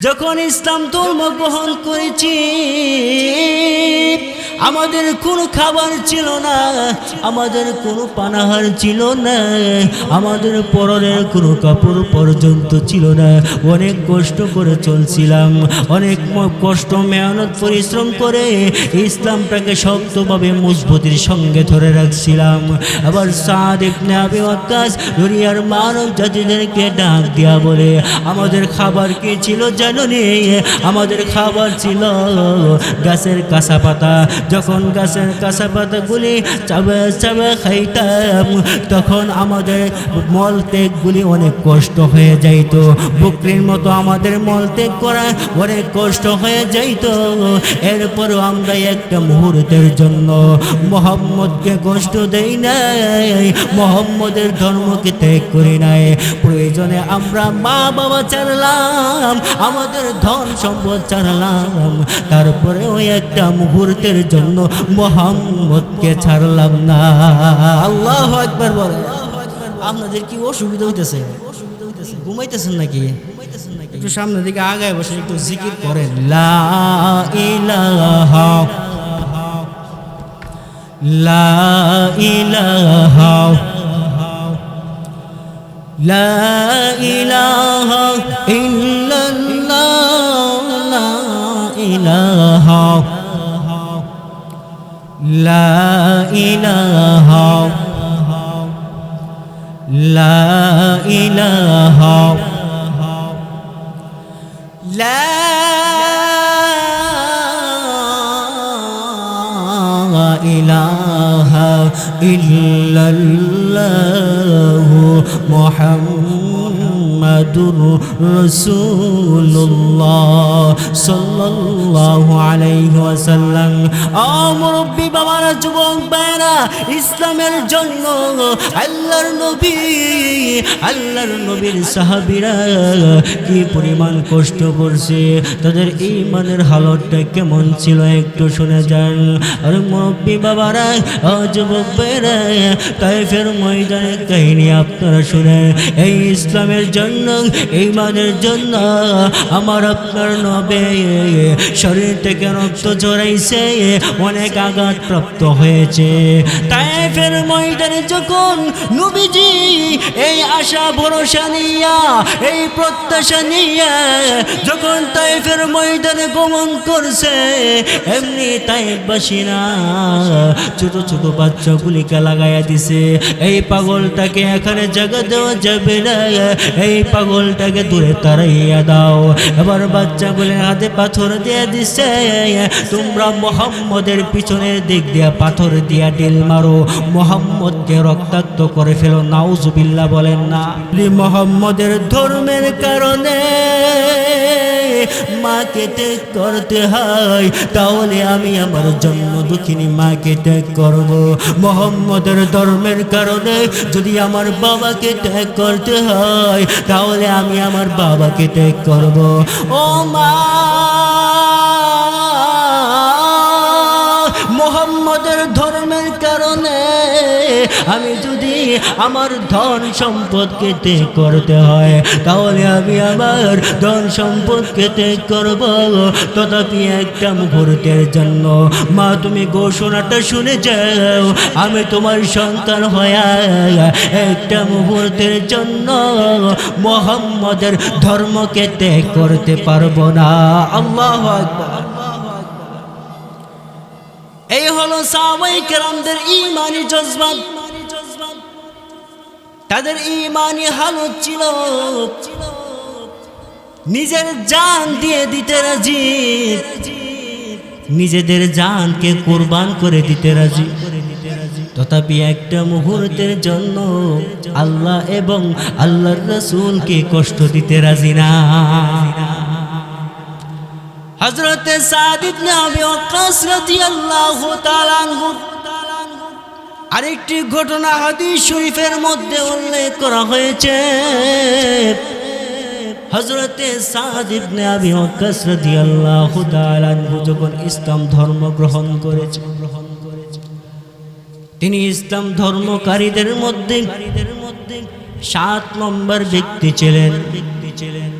যখন ইসলাম ধর্ম গ্রহণ করেছি আমাদের কোনো খাবার ছিল না, আমাদের কোনো পানাহার ছিল না, আমাদের পরনের কোনো কাপড় পর্যন্ত ছিল না। অনেক কষ্ট করে চলছিলাম, অনেক কষ্ট, মেহনত, পরিশ্রম করে ইসলামটাকে শক্তভাবে মজবুতির সঙ্গে ধরে রাখছিলাম। আবার সাদ ইবনে আবি দুনিয়ার মানব জাতিদেরকে ডাক দিয়া বলে, আমাদের খাবার কি ছিল জানো নি? আমাদের খাবার ছিল গাছের কাঁচা পাতা যখন গাছের কাঁচা পাতাগুলি চাবে চাবে খাইতাম, তখন আমাদের মল ত্যাগগুলি অনেক কষ্ট হয়ে যাইত। বকরির মতো আমাদের মল ত্যাগ করা অনেক কষ্ট হয়ে যাইত। এরপরও আমরা একটা মুহূর্তের জন্য মোহাম্মদকে কষ্ট দেই নাই, মোহাম্মদের ধর্মকে ত্যাগ করি নাই। প্রয়োজনে আমরা মা বাবা ছাড়লাম আমাদের ধন সম্পদ ছাড়লাম তারপরে ওই একটা মুহূর্তের জন্য জন্য মোহাম্মদকে ছাড়লাম না। আল্লাহ একবার বলে আপনাদের কি অসুবিধা হইতেছে? ঘুমাইতেছেন নাকি? একটু সামনের দিকে আগায় বসে একটু জিকির করেন। লা লা ইলাহা لا إله لا إله لا إله إلا الله محمد মুহাম্মাদুর রসুল্লাহ সাল্লাল্লাহু আলাইহি ওয়াসাল্লাম আমরব্বি বাবার যুবক ভাইরা ইসলামের জন্য আল্লাহর নবী আল্লাহর নবীর সাহাবীরা কি পরিমাণ কষ্ট করছে তাদের ইমানের হালতটা কেমন ছিল একটু শুনে যান আর মুরব্বী বাবারা যুবক ভাইরা তাইফের ময়দানের কাহিনী আপনারা শুনে এই ইসলামের জন্য ইমানের জন্য। আমার আপনার নবে শরীর থেকে রক্ত জড়াইছে অনেক আঘাত প্রাপ্ত হয়েছে। তাইফের ময়দানে যখন নবীজি এই আশা ভরসা নিয়া, এই প্রত্যাশা নিয়ে যখন তাইফের ময়দানে গমন করছে, এমনি তাইফবাসীরা ছোট ছোট বাচ্চাগুলিকে লাগাইয়া দিছে। এই পাগলটাকে এখানে জায়গা দেওয়া যাবে না। এই পাগলটাকে দূরে তাড়াইয়া দাও। এবার বাচ্চাগুলি হাতে পাথর দিয়ে দিছে। তোমরা মোহাম্মদের পিছনের দিক দিয়া পাথর দিয়া ডিল মারো। মোহাম্মদকে রক্তাক্ত করে ফেলো। নাউজুবিল্লাহ বলেন না। মোহাম্মদের ধর্মের কারণে মাকে ত্যাগ করতে হয়, তাহলে আমি আমার জন্ম দুঃখিনী মাকে ত্যাগ করব। মোহাম্মদের ধর্মের কারণে যদি আমার বাবাকে ত্যাগ করতে হয়, তাহলে আমি আমার বাবাকে ত্যাগ করব। ও মা! মোহাম্মদের ধর্মের কারণে আমি যদি আমার ধন সম্পদকে ত্যাগ করতে হয়। তাহলে আমি আমার ধন সম্পদকে ত্যাগ করব। তথাপি একটা মুহূর্তের জন্য। মা, তুমি ঘোষণাটা শুনে যাও। আমি তোমার সন্তান হয়ে একটা মুহূর্তের জন্য মোহাম্মদের ধর্মকে ত্যাগ করতে পারব না। আল্লাহ এই হলো সাহাবাই কেরামদের ইমানি জজবাত। তাদের ইমানি হালত ছিল। নিজের জান দিয়ে দিতে রাজি। নিজেদের জানকে কোরবান করে দিতে রাজি। তথাপি একটা মুহূর্তের জন্য আল্লাহ এবং আল্লাহর রসুলকে কষ্ট দিতে রাজি না। হজরতে সাদ ইবনে আবি ওয়াক্কাস রাদিয়াল্লাহু তাআলা আনহু আরেকটি ঘটনা হাদিস শরীফের মধ্যে উল্লেখ করা হয়েছে। হজরতে যখন ইসলাম ধর্ম গ্রহণ করেছে গ্রহণ করেছে তিনি ইসলাম ধর্মকারীদের মধ্যে সাত নম্বর ব্যক্তি ছিলেন। ব্যক্তি ছিলেন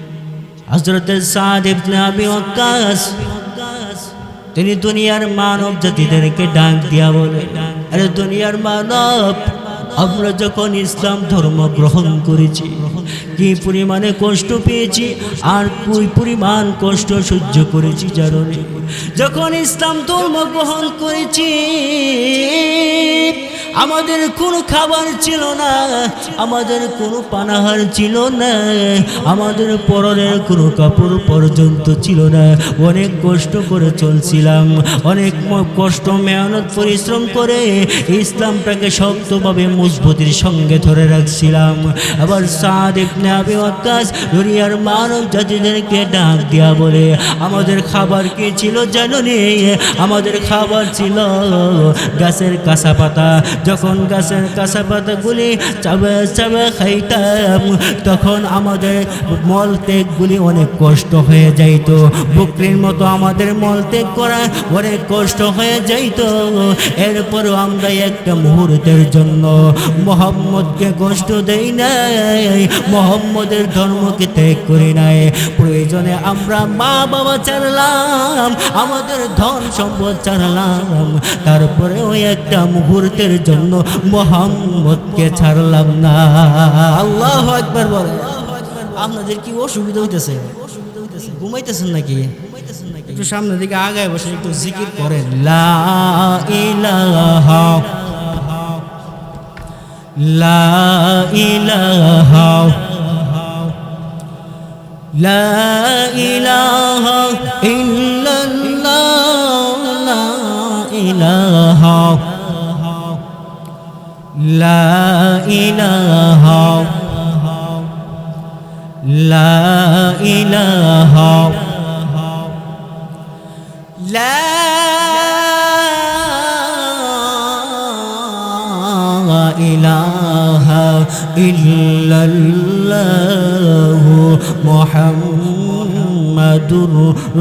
হজরত সাদ ইবনে আবি তিনি দুনিয়ার মানব জাতিদেরকে ডাক দিয়া বলে আরে দুনিয়ার মানব, আমরা যখন ইসলাম ধর্ম গ্রহণ করেছি, কি পরিমাণে কষ্ট পেয়েছি, আর কুই পরিমাণ কষ্ট সহ্য করেছি জানো যখন ইসলাম ধর্ম গ্রহণ করেছি আমাদের কোনো খাবার ছিল না, আমাদের কোনো পানাহার ছিল না, আমাদের পরনের কোনো কাপড় পর্যন্ত ছিল না। অনেক কষ্ট করে চলছিলাম, অনেক কষ্ট, মেহনত, পরিশ্রম করে ইসলামটাকে শক্তভাবে মজবুতির সঙ্গে ধরে রাখছিলাম। আবার সাদ আবি ওয়াক্কাস দুনিয়ার মানব জাতিদেরকে ডাক দিয়া বলে, আমাদের খাবার কি ছিল জানো নি? আমাদের খাবার ছিল গাছের কাঁচা পাতা যখন গাছের কাঁচা পাতাগুলি চাবে চাবে খাইতাম, তখন আমাদের মল ত্যাগগুলি অনেক কষ্ট হয়ে যাইতো। বকরির মতো আমাদের মল ত্যাগ করা অনেক কষ্ট হয়ে যাইতো। এরপরও আমরা একটা মুহূর্তের জন্য মোহাম্মদকে কষ্ট দেই নাই, মোহাম্মদের ধর্মকে ত্যাগ করি নাই। প্রয়োজনে আমরা মা বাবা ছাড়লাম, আমাদের ধন সম্পদ ছাড়লাম। তারপরে ওই একটা মুহূর্তের জন্য মোহাম্মদকে ছাড়লাম না। আল্লাহ একবার বলে আপনাদের কি অসুবিধা হইতেছে? ঘুমাইতেছেন নাকি? একটু সামনে দিকে আগায় বসে একটু জিকির করেন। লা ইলাহা। لا إله لا إله لا إله إلا الله محمد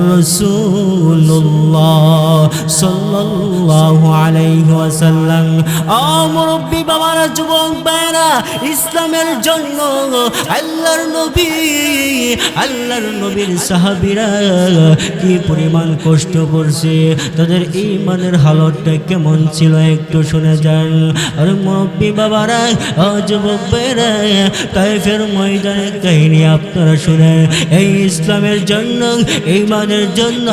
رسول الله صلى الله عليه وسلم আমরব্বি বাবারা যুবক ভাইরা ইসলামের জন্য আল্লাহর নবী, আল্লাহর নবীর সাহাবীরা কি পরিমাণ কষ্ট করছে? তাদের ইমানের হালতটা কেমন ছিল একটু শুনে যান। আর মুরব্বী বাবারা, ও যুবক ভাইরা তাইফের ময়দানের কাহিনী আপনারা শুনেন। এই ইসলামের জন্য ইমানের জন্য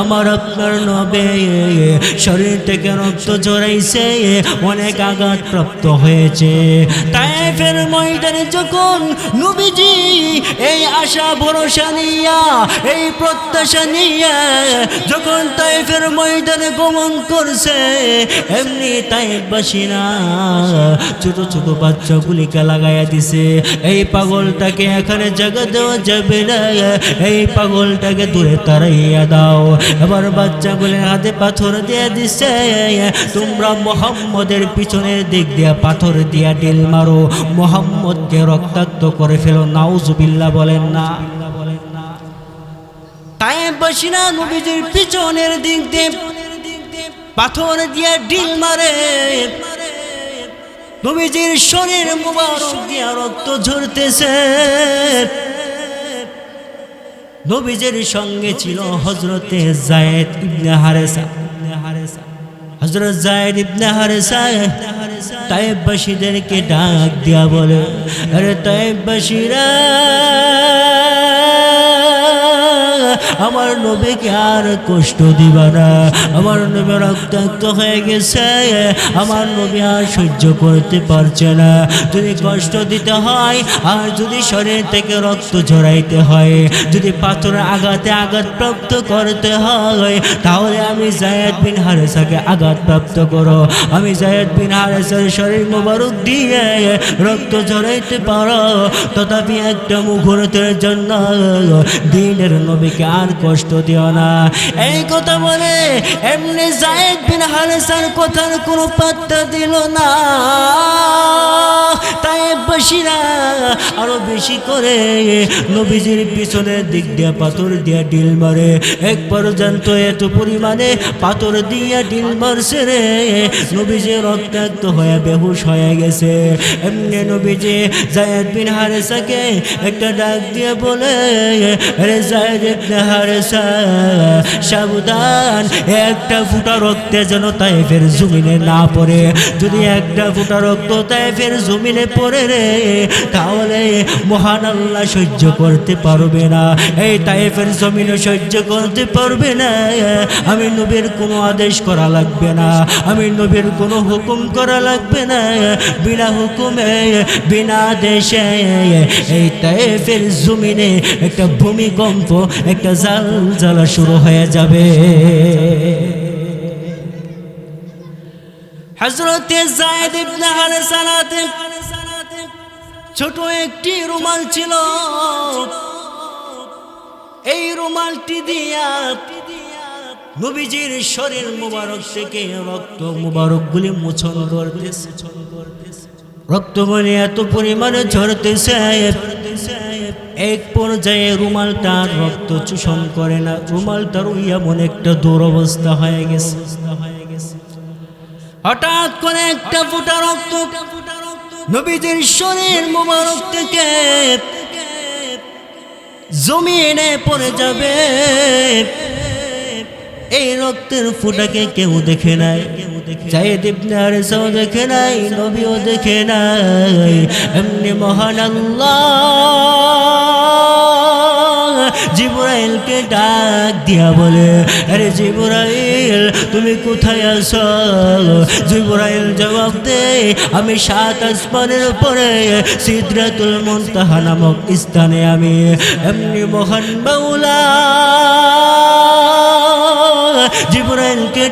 আমার আপনার নবে শরীর থেকে রক্ত জড়াইছে অনেক আঘাত প্রাপ্ত হয়েছে তাইফের ময়দানে যখন নবীজি এই আশা ভরসা নিয়া, এই প্রত্যাশা নিয়ে যখন তাইফের ময়দানে গমন করছে, এমনি তাইফবাসী না ছোট ছোট বাচ্চা বাচ্চাগুলিকে লাগাইয়া দিছে। এই পাগলটাকে এখানে জায়গা দেওয়া যাবে না। এই পাগলটাকে দূরে তাড়াইয়া দাও। এবার বাচ্চা বাচ্চাগুলির হাতে পাথর দিয়ে দিছে। তোমরা মোহাম্মদের পিছনের দিক দিয়া পাথর দিয়া ডিল মারো। মোহাম্মদকে রক্তাক্ত করে ফেলো, নাউজুবিল্লাহ বলেন না। তাই বসিনা নবীজির পিছনের দিক দিয়ে, পাথর দিয়ে ডিল মারে। নবীজির শরীর মুবারক দিয়া রক্ত ঝরতেছে। নবীজের সঙ্গে ছিল হজরতে জায়েদ ইবনে হারেসা। হজরত জায়েদ ইবনে হারেসা তাইবাসীদেরকে ডাক দিয়া বলে আরে তাইবাসীরা আমার নবীকে আর কষ্ট দিবা না। আমার নবী রক্তাক্ত হয়ে গেছে। আমার নবী আর সহ্য করতে পারছে না। যদি কষ্ট দিতে হয়, আর যদি শরীর থেকে রক্ত ঝরাইতে হয়, যদি পাথরের আঘাতে আঘাত প্রাপ্ত করতে হয়, তাহলে আমি জায়দ বিন হারেসাকে আঘাত প্রাপ্ত করো। আমি জায়দ বিন হারেসার শরীর মোবারক দিয়ে রক্ত ঝরাইতে পারো। তথাপি একটা মুহূর্তের জন্য দিনের নবীকে আর কষ্ট দিও না। এই কথা বলে এমনি জায়েদ বিন হারেসার কথার কোনো পাত্তা দিল না। আরও বেশি করে নবীজির দিক দিয়ে পাথর দিয়ে ডিল মারে। এক পর্যন্ত এত পরিমাণে পাথর দিয়ে ডিল মারছে রে। নবীজি রক্তাক্ত হয়ে বেহুশ হয়ে গেছে। এমনি নবীজি জায়দ বিন হারেসাকে একটা ডাক দিয়ে বলে সাবধান, একটা ফুটা রক্তে যেন তাইফের জমিনে না পড়ে। যদি একটা ফুটা রক্ত তাইফের জমিনে পড়ে রে, তাহলে মহান আল্লাহ সহ্য করতে পারবে না। এই তাইফের জমিনে সহ্য করতে পারবে না। আমি নবীর কোনো আদেশ করা লাগবে না। আমি নবীর কোনো হুকুম করা লাগবে না। বিনা হুকুমে, বিনা দেশে এই তাইফের জমিনে একটা ভূমিকম্প, একটা জাল জ্বালা শুরু হয়ে যাবে। হজরতে ছোট একটি রুমাল ছিল। এই রুমালটি দিয়া নবীজির শরীর মুবারক থেকে রক্ত মুবারক গুলি মোচন করতেছে। রক্তগুলি এত পরিমাণে ঝরতেছে। এক পর্যায়ে রুমালটা রক্ত চূষণ করে না। রুমালটার এমন একটা দুরবস্থা হয়ে গেছে। হঠাৎ করে একটা ফুটা রক্ত নবীজির শরীর মুবারক থেকে জমিনে পড়ে যাবে। এই রক্তের ফুটাকে কেউ দেখে নাই চাইদ ইবনে আরেসাও দেখে নাই, নবীও দেখে নাই। এমনি মহান আল্লাহ। জিবরাইলকে ডাক দিয়া বলে, আরে জিবরাইল, তুমি কোথায় আছো? জিবরাইল জবাব দে আমি সাত আসমানের উপরে, সিদ্রাতুল মুনতাহা নামক স্থানে আমি। এমনি মহান বাউলা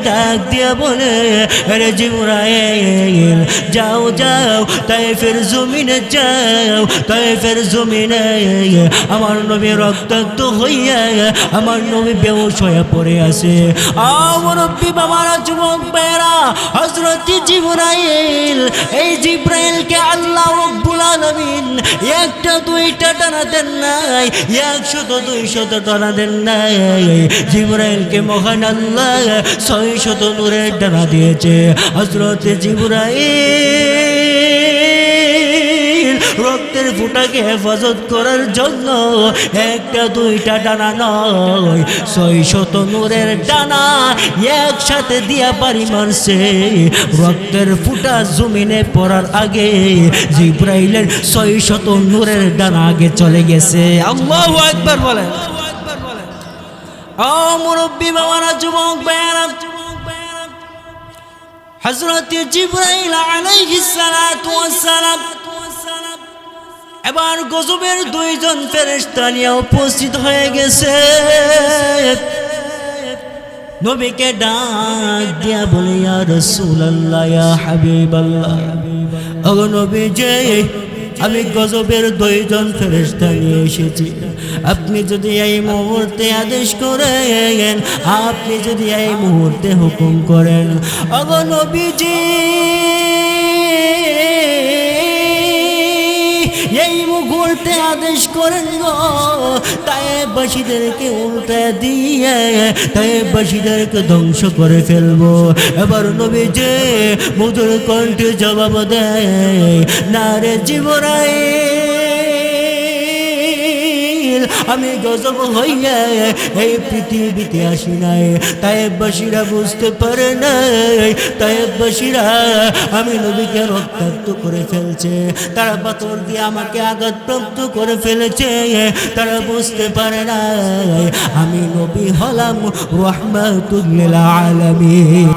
ডাক দিয়া বলে, আরে জিবরাইল, যাও যাও তাই ফের জমিনে যাও তাই ফের জমিনে আমার নবী রক্তাক্ত হইয়া, আমার নবী বেউস হয়ে পড়ে আছে। আমার নবী বাবারা, যুবক বেড়া হজরত জিবরাইল, এই জিব্রাইলকে আল্লাহ রব্বুল আলামিন একটা, দুইটা টানা দেন নাই, একশত, দুইশত টানা দেন নাই। জিবরাইলকে মহান আল্লাহ শত নূরের ডানা দিয়েছে। হজরত জিবরাইল রক্তের ফুটাকে হেফাজত করার জন্য একটা দুইটা ডানা নয় ছয় শত নূরের ডানা একসাথে দিয়া পারি মারছে। রক্তের ফুটা জমিনে পড়ার আগে জিব্রাইলের ছয় শত নূরের ডানা আগে চলে গেছে। আল্লাহ একবার বলেন। ও মুরব্বী বাবারা যুবক বেয়ারা হজরত জিব্রাইল আলাইহি সালাতু ওয়াস সালাম এবার গজবের দুইজন ফেরেশতা নিয়ে উপস্থিত হয়ে গেছে। নবীকে ডাক দিয়া বলে, ইয়া রাসূলুল্লাহ, ইয়া হাবিবাল্লাহ। ও নবী আমি গজবের দুইজন ফেরেস্তা নিয়ে এসেছি। আপনি যদি এই মুহূর্তে আদেশ করেন, আপনি যদি এই মুহূর্তে হুকুম করেন অগণবিজি এই মুহূর্তে আদেশ করেন গো। তাই বাসীদেরকে উল্টা দিয়ে, তাই বাসীদেরকে ধ্বংস করে ফেলব। এবার নবী যে মধুর কণ্ঠে জবাব দেয়, না রে জীবরাই আমি গজব হইয়া এই পৃথিবীতে আসি নাই। তাই বাসীরা বুঝতে পারে নাই তাই আমি নবীকে রক্তাক্ত করে ফেলছে। তারা পাথর দিয়ে আমাকে আঘাতপ্রাপ্ত করে ফেলেছে। তারা বুঝতে পারে নাই, আমি নবী হলাম রহমাতুল্লিল আলামিন।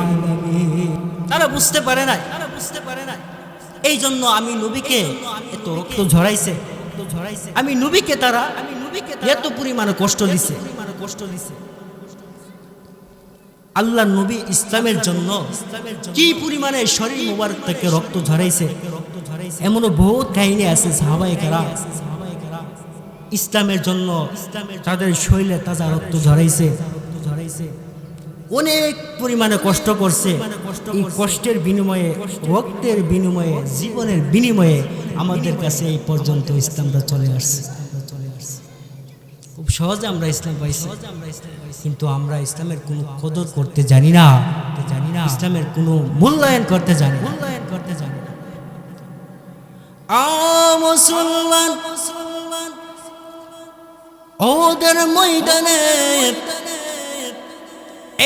তারা বুঝতে পারে তারা বুঝতে পারে নাই এই জন্য আমি নবীকে এত রক্ত ঝরাইছে। আমি নবীকে তারা আমি নবীকে এত পরিমাণে কষ্ট দিছে কষ্ট দিছে। আল্লাহ নবী ইসলামের জন্য কি পরিমাণে শরীর মোবারক থেকে রক্ত ঝরাইছে? এমনও বহুত কাহিনী আছে সাহাবাই কারা ইসলামের জন্য তাদের শৈলে তাজা রক্ত ঝরাইছে। অনেক পরিমাণে কষ্ট করছে। এই কষ্টের বিনিময়ে, রক্তের বিনিময়ে, জীবনের বিনিময়ে আমাদের কাছে এই পর্যন্ত ইসলামটা চলে আসছে। খুব সহজে আমরা ইসলাম পাইছি। কিন্তু আমরা ইসলামের কোনো কদর করতে জানি না জানি না। ইসলামের কোনো মূল্যায়ন করতে জানি মূল্যায়ন করতে জানি না। মুসলমান, ওদের ময়দানে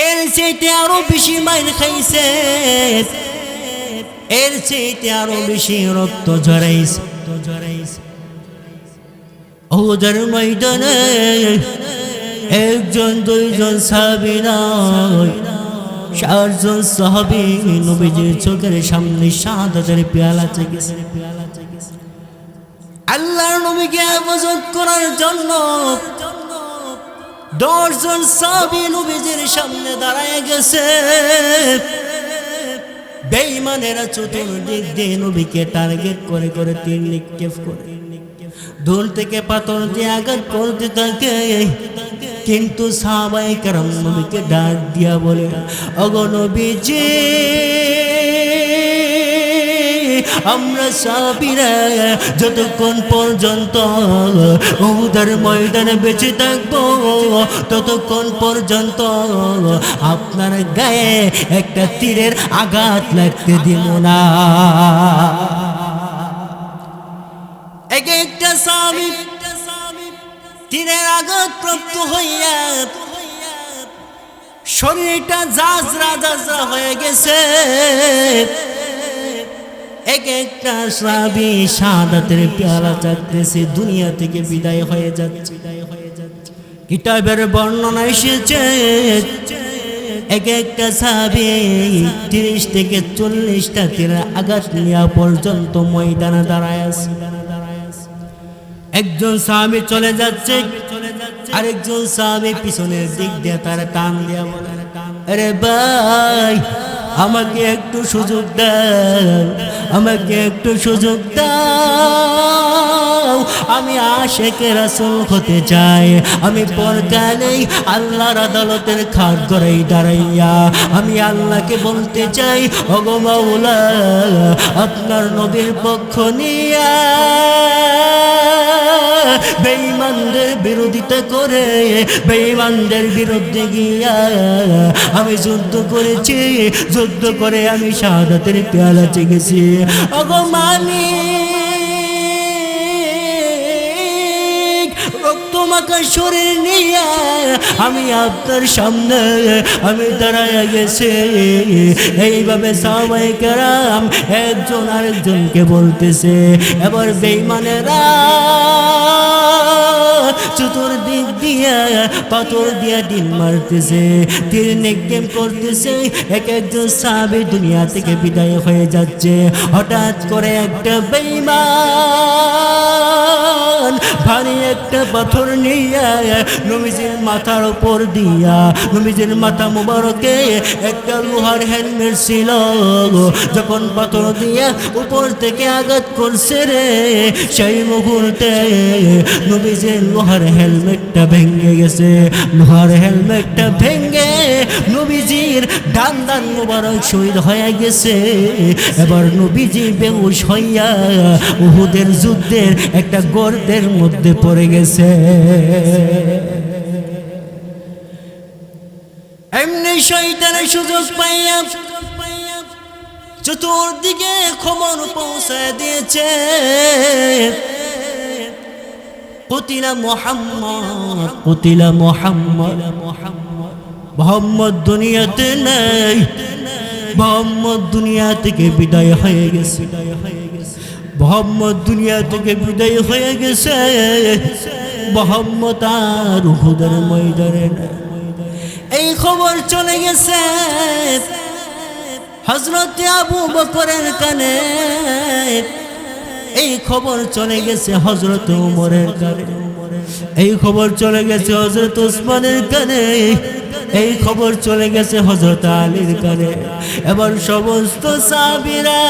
এর চাইতে আরও বেশি মাইল খাইছে, এর চাইতে আরও বেশি রক্ত ঝরাইছে ঝরাইছে। ওদের ময়দানে একজন, দুইজন সাহাবি নয় চারজন সাহাবি নবীজির চোখের সামনে পেয়ালা চেকেছে পেয়ালা চেকেছে। আল্লাহর নবীকে হেফাজত করার জন্য দশজন সাহাবি নবীজির সামনে দাঁড়ায় গেছে। বেঈমানেরা চতুর্দিক দিয়ে নবীকে টার্গেট করে করে তীর নিক্ষেপ করে। দূর থেকে পাথর দিয়ে আঘাত করতে থাকে কিন্তু সাহাবাই কারণ নবীকে ডাক দিয়া বলে অগনবীজি আমরা সাবিরা যতক্ষণ পর্যন্ত উদার ময়দানে বেঁচে থাকব, ততক্ষণ পর্যন্ত আপনার গায়ে একটা তীরের আঘাত লাগতে দিব না। তীরের আঘাত প্রাপ্ত হইয়া শরীরটা হয়ে গেছে। এক একটা স্বামী শাহাদাতের পেয়ালা দুনিয়া থেকে বিদায় হয়ে যাচ্ছে। কিতাবের বর্ণনা এসেছে, এক একটা সাহাবি তিরিশ থেকে চল্লিশটা তীরের আঘাত নেওয়া পর্যন্ত ময়দানে দাঁড়ায় আছে। একজন স্বামী চলে যাচ্ছে, আরেকজন সাহাবি পিছনের দিক দিয়ে তার টান দিয়া বলে, আরে ভাই, আমাকে একটু সুযোগ দাও আমাকে একটু সুযোগ দাও। আমি আশেকে রাসুল হতে চাই, আমি পরকালেই আল্লাহর আদালতের খাট করাই দাঁড়াইয়া, আমি আল্লাহকে বলতে চাই অগমাউলা আপনার নবীর পক্ষ নিয়া বেঈমানদের বিরোধিতা করে বেঈমানদের বিরুদ্ধে গিয়া আমি যুদ্ধ করেছি, যুদ্ধ করে আমি শাহাদাতের পেয়ালা চেগেছি অগমানি রক্তমাখা শরীর নিয়ে আমি আপনার সামনে, আমি দাঁড়ায় গেছে। এইভাবে সবাই কেরাম একজন আরেকজনকে বলতেছে, এবার বেইমানেরা চতুর্দিক দিয়ে পাথর দিয়া ডিম মারতেছে তীর নেকটেম করতেছে, এক একজন সাহাবি দুনিয়া থেকে বিদায় হয়ে যাচ্ছে। হঠাৎ করে একটা বেইমান ভারী একটা পাথর নিয়ে নবীজির মাথার ওপর দিয়া, নবীজির মাথা মুবারকে একটা লোহার হেলমেট ছিল যখন পাথর দিয়া উপর থেকে আঘাত করছে রে, সেই মুহূর্তে নবীজির লোহার হেলমেটটা ভেঙে গেছে। লোহার হেলমেটটা ভেঙে নবীজির ডান ডান মুবারক শহীদ হয়ে গেছে। এবার নবীজি বেহুশ হইয়া উহুদের যুদ্ধের একটা গর্তের মধ্যে পড়ে গেছে। এমনি শৈতানের সুযোগ পাইয়া চতুর্দিকে খবর পৌঁছায় দিয়েছে। কতিলা মোহাম্মদ কতিলা মোহাম্মদ। মোহাম্মদ দুনিয়াতে নেই। মোহাম্মদ দুনিয়া থেকে বিদায় হয়ে গেছে। মোহাম্মদ দুনিয়া থেকে বিদায় হয়ে গেছে। মোহাম্মদ আর হুদের ময়দানে। এই খবর চলে গেছে। হজরত আবু বকরের কানে। এই খবর চলে গেছে হজরত উমরের কানে। এই খবর চলে গেছে হজরত উসমানের কানে। এই খবর চলে গেছে হজরত আলীর কানে। এবার সমস্ত সাবিরা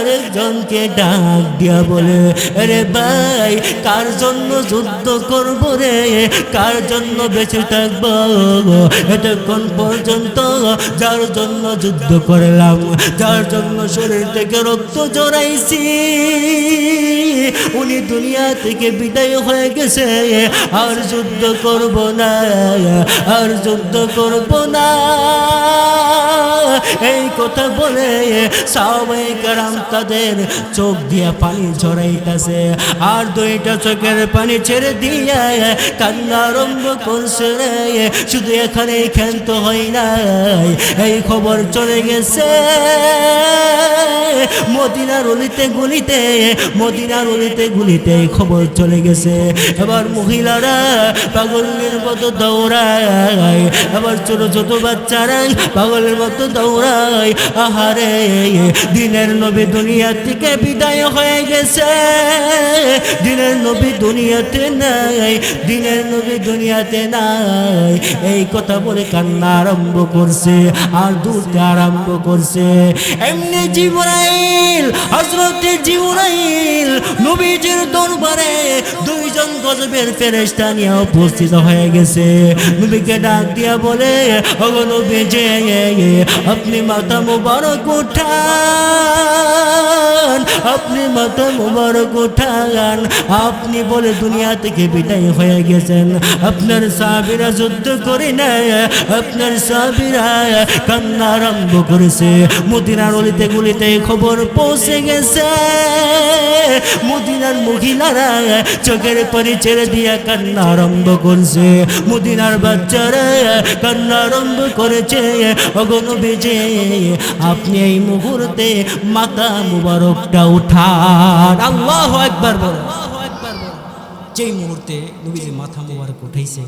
একজন আর একজনকে ডাক দিয়া বলে রে ভাই, কার জন্য যুদ্ধ করব রে? কার জন্য বেঁচে থাকব এতক্ষণ পর্যন্ত যার জন্য যুদ্ধ করলাম, যার জন্য শরীর থেকে রক্ত জড়াইছি। উনি দুনিয়া থেকে বিদায় হয়ে গেছে, আর যুদ্ধ করব না, আর যুদ্ধ করব না। এই কথা বলে সবাই কারাম তাদের চোখ দিয়া পানি ঝরাইতেছে। আর দুইটা চোখের পানি ছেড়ে দিয়ে কান্না আরম্ভ করছে শুধু এখানে ক্ষান্ত হয় নাই। এই খবর চলে গেছে। মদিনার অলিতে গুলিতে, মদিনার অলিতে গুলিতে খবর চলে গেছে। এবার মহিলারা পাগলের মতো দৌড়ায়। এবার ছোট ছোট বাচ্চারা পাগলের মতো দৌড়ায়। আহারে, দিনের নবী দুনিয়া থেকে বিদায় হয়ে গেছে। দিনের নবী দুনিয়াতে নাই, দিনের নবী দুনিয়াতে নাই। এই কথা বলে কান্না আরম্ভ করছে, আর দুধ আরম্ভ করছে। এমনি জিবরাইল হজরতে জিবরাইল, নবীজির দরবারে দুইজন গজবের ফেরেশতা নিয়ে উপস্থিত হয়ে গেছে। নবীকে ডাক দিয়া বলে, ওগো নবী যে আপনি মাথা মোবারক উঠান আপনি মাথা মোবারক উঠান আপনি বলে দুনিয়া থেকে বিদায় হয়ে গেছেন। আপনার সাবিরা যুদ্ধ করে না আপনার সাবিরা কান্না আরম্ভ করেছে। মদিনার অলিতে গুলিতে খবর পৌঁছে গেছে। মদিনার মহিলারা চোখের পানি ছেড়ে দিয়া কান্না আরম্ভ করছে। মদিনার বাচ্চারা কান্না আরম্ভ করেছে। অগণ বেজে আপনি এই মুহূর্তে মাথা মুবারকটা উঠান। আল্লাহ একবার বলেন। যেই মুহূর্তে নবীজি মাথা মুবারক উঠাইছে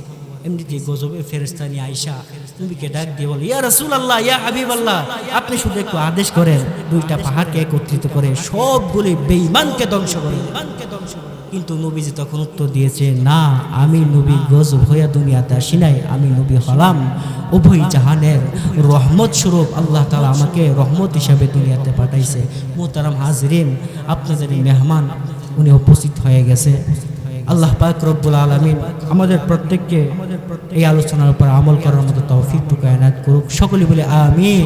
এমনিতে গজবে ফেরেস্তানি আয়সা নবীকে ডাক দিয়ে বলে ইয়া রসুল আল্লাহ ইয়া হাবিব আল্লাহ আপনি শুধু একটু আদেশ করেন দুইটা পাহাড়কে একত্রিত করে সবগুলি বেঈমানকে ধ্বংস করে কিন্তু নবীজি তখন উত্তর দিয়েছে, না, আমি নবী গজব হইয়া দুনিয়াতে আসি নাই, আমি নবী হলাম উভয় জাহানের রহমত স্বরূপ। আল্লাহ তালা আমাকে রহমত হিসাবে দুনিয়াতে পাঠাইছে। মোতারাম হাজরিন আপনাদের মেহমান, উনি উপস্থিত হয়ে গেছে। আল্লাহ পাক রব্বুল আলমিন আমাদের প্রত্যেককে এই আলোচনার উপর আমল করার মতো তৌফিক টুকু এনায়ত করুক। সকলে বলে, আমিন।